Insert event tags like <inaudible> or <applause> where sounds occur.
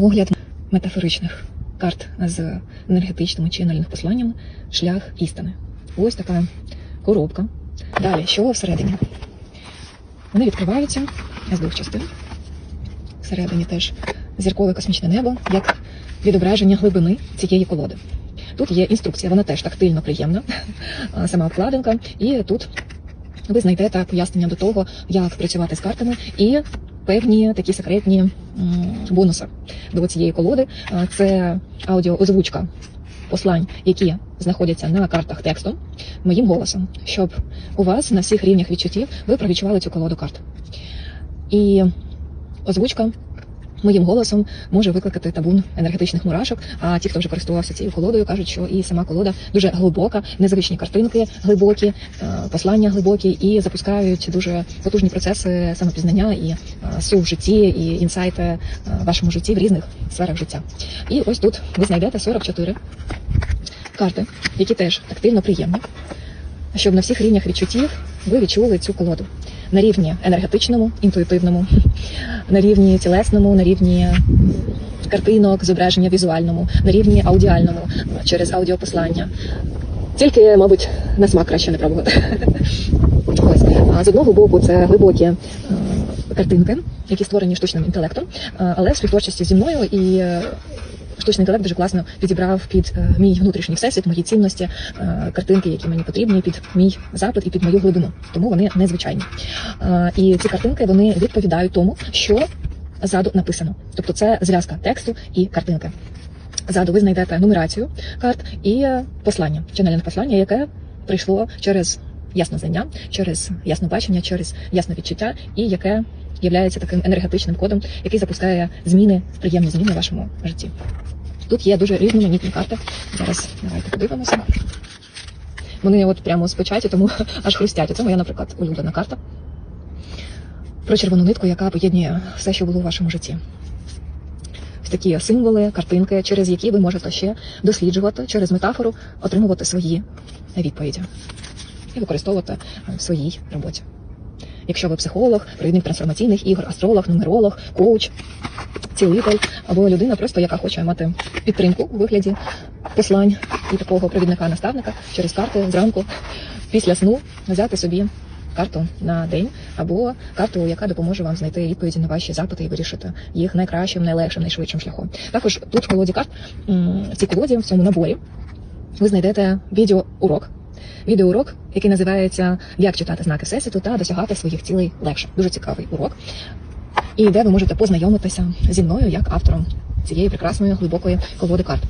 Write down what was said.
Огляд метафоричних карт з енергетичними чи анальними посланнями шлях істини. Ось така коробка. Далі, що всередині? Вони відкриваються з двох частин. Всередині теж зіркове космічне небо, як відображення глибини цієї колоди. Тут є інструкція, вона теж тактильно приємна, <laughs> сама обкладинка, і тут ви знайдете пояснення до того, як працювати з картами і певні такі секретні м, бонуси до цієї колоди. Це аудіоозвучка послань, які знаходяться на картах текстом, моїм голосом, щоб у вас на всіх рівнях відчуттів ви провідчували цю колоду карт. І озвучка моїм голосом може викликати табун енергетичних мурашок. А ті, хто вже користувався цією колодою, кажуть, що і сама колода дуже глибока, незвичні картинки глибокі, е, послання глибокі і запускають дуже потужні процеси самопізнання і е, сил в житті, і інсайти е, в вашому житті в різних сферах життя. І ось тут ви знайдете 44 карти, які теж тактильно приємні, щоб на всіх рівнях відчуттів ви відчули цю колоду на рівні енергетичному, інтуїтивному, на рівні тілесному, на рівні картинок, зображення візуальному, на рівні аудіальному через аудіопослання. Тільки, мабуть, на смак краще не пробувати. <laughs> Ось з одного боку це глибокі е, картинки, які створені штучним інтелектом, е, але в співтворчості зі мною і. Штучний інтелект дуже класно підібрав під е, мій внутрішній всесвіт, мої цінності, е, картинки, які мені потрібні, під мій запит і під мою глибину. Тому вони незвичайні. Е, І ці картинки вони відповідають тому, що ззаду написано. Тобто це зв'язка тексту і картинки. Ззаду ви знайдете нумерацію карт і послання, ченнельне послання, яке прийшло через ясне знання, через ясне бачення, через ясне відчуття, і яке є таким енергетичним кодом, який запускає зміни, приємні зміни в вашому житті. Тут є дуже різноманітні карти. Зараз давайте подивимося. Вони от прямо з печаті, тому <laughs> аж хрустять. Оце моя, наприклад, улюблена карта про червону нитку, яка поєднує все, що було в вашому житті. Ось такі символи, картинки, через які ви можете ще досліджувати через метафору, отримувати свої відповіді і використовувати в своїй роботі. Якщо ви психолог, провідник трансформаційних ігор, астролог, нумеролог, коуч, цілитель або людина, просто яка хоче мати підтримку у вигляді послань і такого провідника-наставника через карти зранку після сну взяти собі карту на день або карту, яка допоможе вам знайти відповіді на ваші запити і вирішити їх найкращим, найлегшим, найшвидшим шляхом. Також тут в колоді карт в цій колоді, в цьому наборі, ви знайдете відеоурок. Відеоурок, який називається Як читати знаки всесвіту та досягати своїх цілей легше. Дуже цікавий урок. І де ви можете познайомитися зі мною як автором цієї прекрасної глибокої колоди карт.